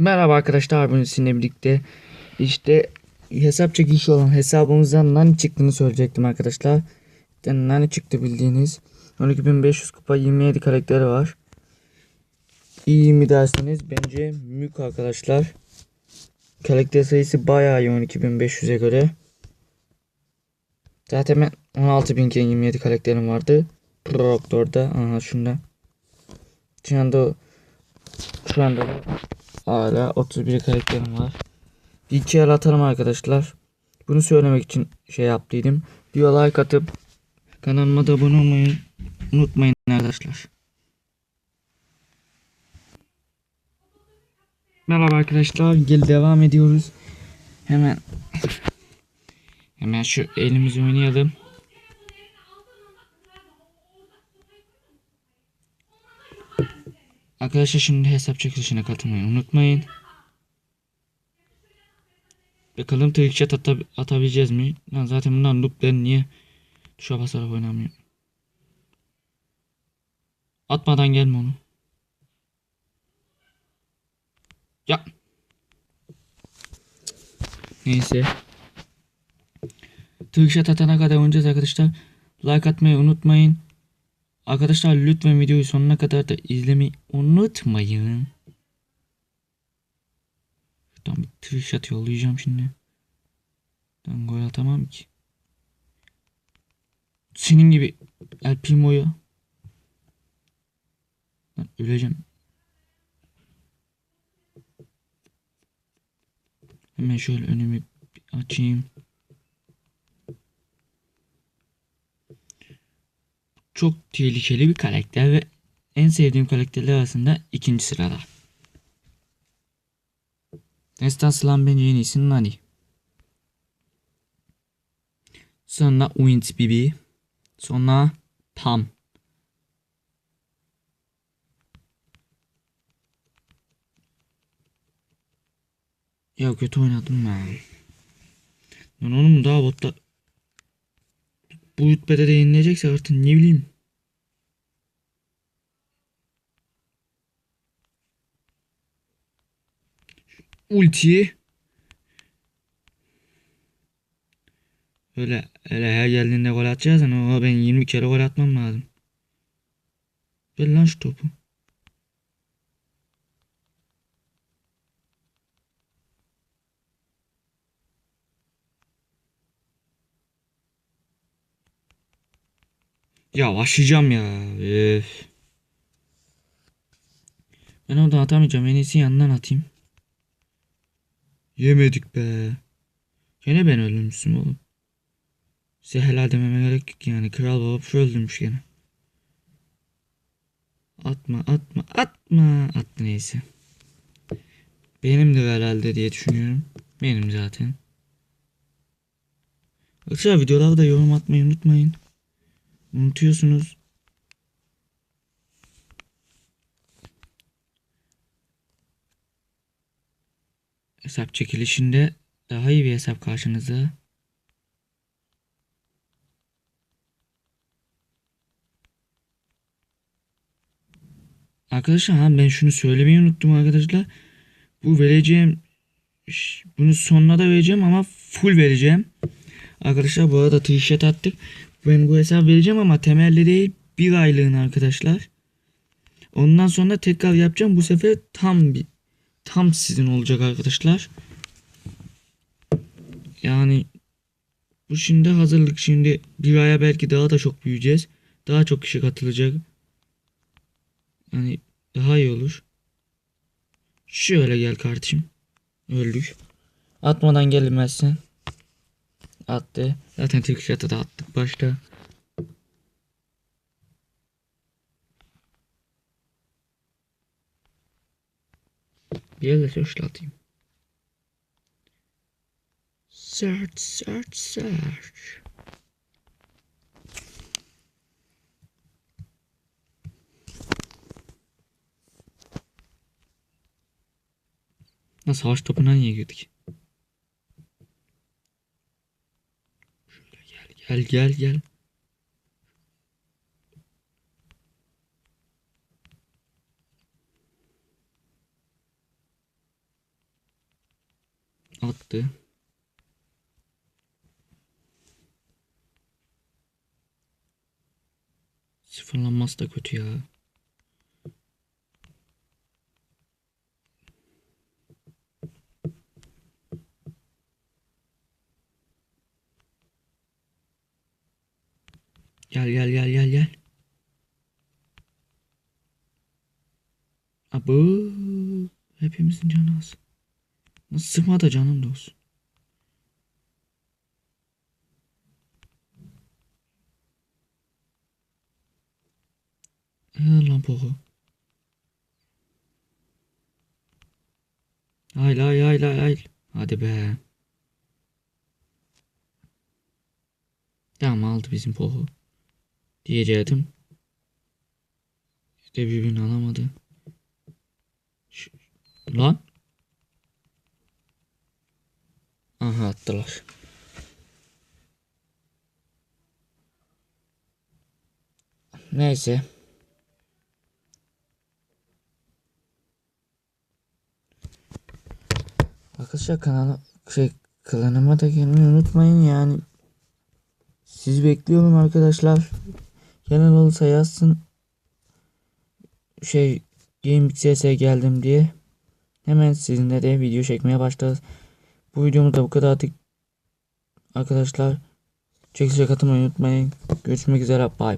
Merhaba arkadaşlar bugün sizinle birlikte işte hesap çekilişi olan hesabımızdan nane çıktığını söyleyecektim arkadaşlar. İşte nane çıktı bildiğiniz. 12500 kupa 27 karakteri var. İyi mi derseniz bence mük arkadaşlar. Karakter sayısı bayağı iyi 12500'e göre. Zaten ben 16000 iken 27 karakterim vardı. Proctor'da. Aha şunda. Şu anda şu anda da hala 31 karakterim var. İki el atarım arkadaşlar. Bunu söylemek için şey yaptıydım. Bir like atıp kanalıma da abone olmayı unutmayın arkadaşlar. Merhaba arkadaşlar. Gel devam ediyoruz. Hemen hemen şu elimizi oynayalım. Arkadaşlar şimdi hesap çekilişine katılmayı unutmayın. Bakalım trickshot atab atabileceğiz mi? Lan zaten bunlar noob ben niye tuşa basarak oynamıyorum? Atmadan gelme onu. Ya. Neyse. Trickshot atana kadar oynayacağız arkadaşlar. Like atmayı unutmayın. Arkadaşlar lütfen videoyu sonuna kadar da izlemeyi unutmayın. Şuradan bir trick yollayacağım şimdi. Ben gol atamam ki. Senin gibi El Primo'ya. Lan öleceğim. Hemen şöyle önümü açayım. Çok tehlikeli bir karakter ve en sevdiğim karakterler arasında ikinci sırada. Destan Slam bence en iyisi Nani. Sonra Wind Bibi. Sonra Pam. Ya kötü oynadım ben. Lan oğlum daha botta bu rütbede de yenilecekse artık ne bileyim. Ulti. Öyle, öyle her geldiğinde gol atacağız ama ben 20 kere gol atmam lazım. Ver lan şu topu. Ya başlayacağım ya. Üf. Ben oradan atamayacağım. En iyisi yandan atayım. Yemedik be. Gene ben öldürmüşsün oğlum. Size helal dememe gerek yok yani. Kral baba şu öldürmüş gene. Atma atma atma. Attı neyse. Benim de herhalde diye düşünüyorum. Benim zaten. Arkadaşlar videolarda da yorum atmayı unutmayın. Unutuyorsunuz. Hesap çekilişinde daha iyi bir hesap karşınıza. Arkadaşlar ha ben şunu söylemeyi unuttum arkadaşlar. Bu vereceğim bunu sonuna da vereceğim ama full vereceğim. Arkadaşlar bu arada t-shirt attık. Ben bu hesap vereceğim ama temelli değil bir aylığına arkadaşlar. Ondan sonra tekrar yapacağım. Bu sefer tam bir tam sizin olacak arkadaşlar. Yani bu şimdi hazırlık şimdi bir aya belki daha da çok büyüyeceğiz. Daha çok kişi katılacak. Yani daha iyi olur. Şöyle gel kardeşim. Öldük. Atmadan gelmezsen. Attı. Zaten tek şatı da attık başta. Bir yerde şöyle atayım. Search, search, search. Nasıl savaş topuna niye girdik? Gel gel gel attı. Sıfırlanması da kötü ya. Gel gel gel gel gel. Abo. Hepimizin canı az. Nasıl sıkma da canım da olsun. He lan poku. Hayır hayır hayır, hayır. Hadi be. Tamam aldı bizim poku. Diyecektim. İşte birbirini alamadı. Ş- Lan. Aha attılar. Neyse. Arkadaşlar kanala şey klanıma da gelmeyi unutmayın yani. Siz bekliyorum arkadaşlar. Gelen olursa yazsın. Şey Game CS'e geldim diye. Hemen sizinle de video çekmeye başlarız. Bu videomuz da bu kadardı. Arkadaşlar çekilişe katılmayı unutmayın. Görüşmek üzere. Bye.